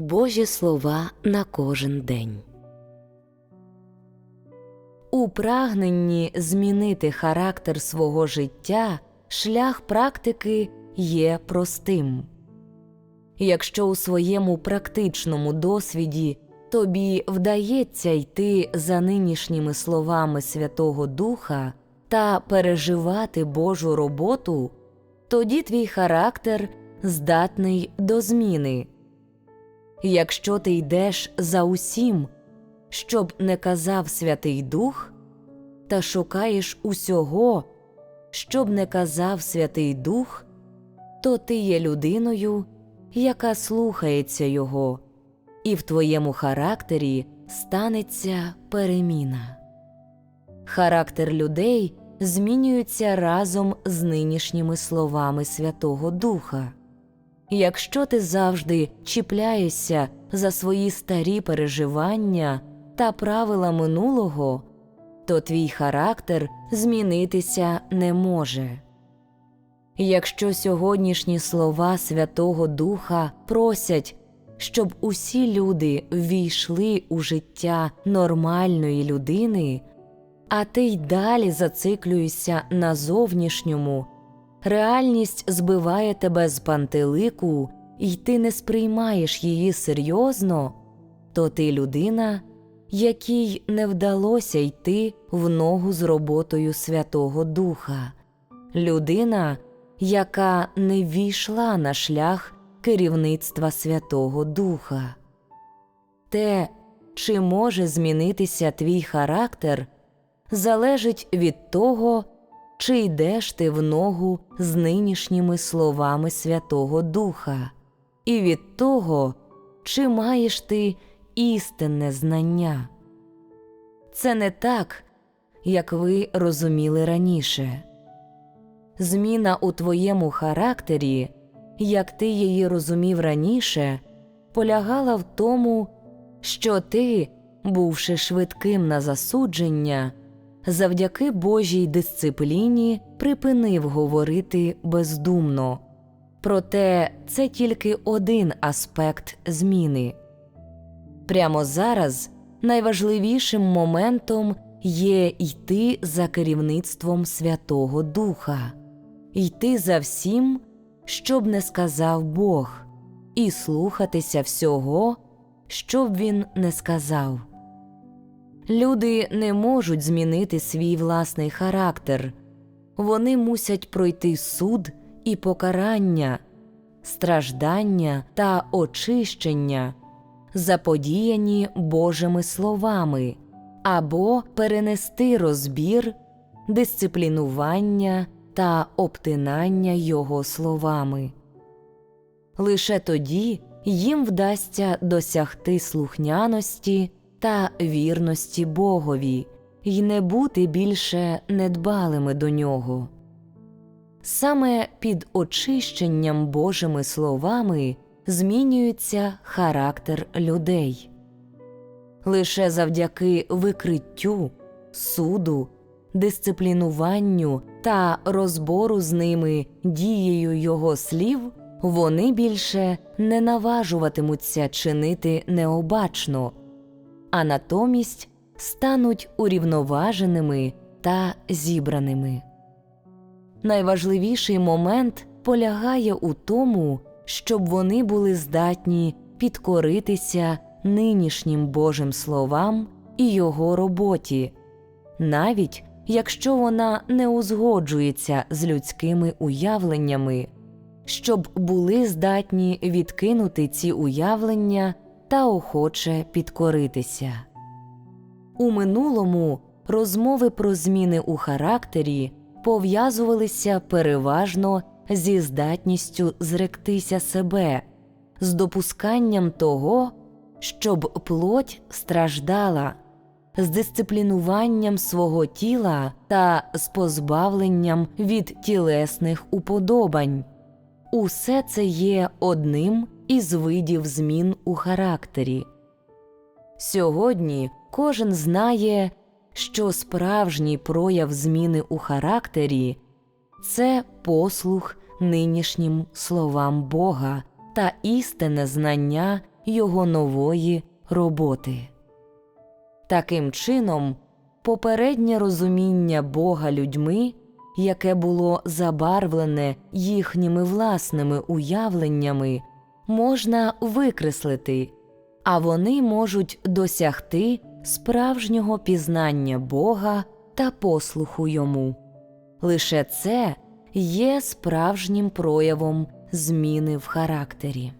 Божі слова на кожен день. У прагненні змінити характер свого життя шлях практики є простим. Якщо у своєму практичному досвіді тобі вдається йти за нинішніми словами Святого Духа та переживати Божу роботу, тоді твій характер здатний до зміни. Якщо ти йдеш за усім, щоб не казав Святий Дух, та шукаєш усього, щоб не казав Святий Дух, то ти є людиною, яка слухається Його, і в твоєму характері станеться переміна. Характер людей змінюється разом з нинішніми словами Святого Духа. Якщо ти завжди чіпляєшся за свої старі переживання та правила минулого, то твій характер змінитися не може. Якщо сьогоднішні слова Святого Духа просять, щоб усі люди ввійшли у життя нормальної людини, а ти й далі зациклюєшся на зовнішньому, реальність збиває тебе з пантелику, і ти не сприймаєш її серйозно, то ти людина, якій не вдалося йти в ногу з роботою Святого Духа, людина, яка не ввійшла на шлях керівництва Святого Духа. Те, чи може змінитися твій характер, залежить від того, чи йдеш ти в ногу з нинішніми словами Святого Духа, і від того, чи маєш ти істинне знання. Це не так, як ви розуміли раніше. Зміна у твоєму характері, як ти її розумів раніше, полягала в тому, що ти, бувши швидким на засудження, завдяки Божій дисципліні припинив говорити бездумно. Проте це тільки один аспект зміни. Прямо зараз найважливішим моментом є йти за керівництвом Святого Духа, йти за всім, щоб не сказав Бог, і слухатися всього, щоб він не сказав. Люди не можуть змінити свій власний характер, вони мусять пройти суд і покарання, страждання та очищення, заподіяні Божими словами, або перенести розбір, дисциплінування та обтинання Його словами. Лише тоді їм вдасться досягти слухняності та вірності Богові й не бути більше недбалими до нього. Саме під очищенням Божими словами змінюється характер людей. Лише завдяки викриттю, суду, дисциплінуванню та розбору з ними дією його слів вони більше не наважуватимуться чинити необачно, а натомість стануть урівноваженими та зібраними. Найважливіший момент полягає у тому, щоб вони були здатні підкоритися нинішнім Божим словам і його роботі, навіть якщо вона не узгоджується з людськими уявленнями, щоб були здатні відкинути ці уявлення та охоче підкоритися. У минулому розмови про зміни у характері пов'язувалися переважно зі здатністю зректися себе, з допусканням того, щоб плоть страждала, з дисциплінуванням свого тіла та з позбавленням від тілесних уподобань. Усе це є одним із видів змін у характері. Сьогодні кожен знає, що справжній прояв зміни у характері це послух нинішнім словам Бога та істинне знання його нової роботи. Таким чином, попереднє розуміння Бога людьми, яке було забарвлене їхніми власними уявленнями, можна викреслити, а вони можуть досягти справжнього пізнання Бога та послуху йому. Лише це є справжнім проявом зміни в характері.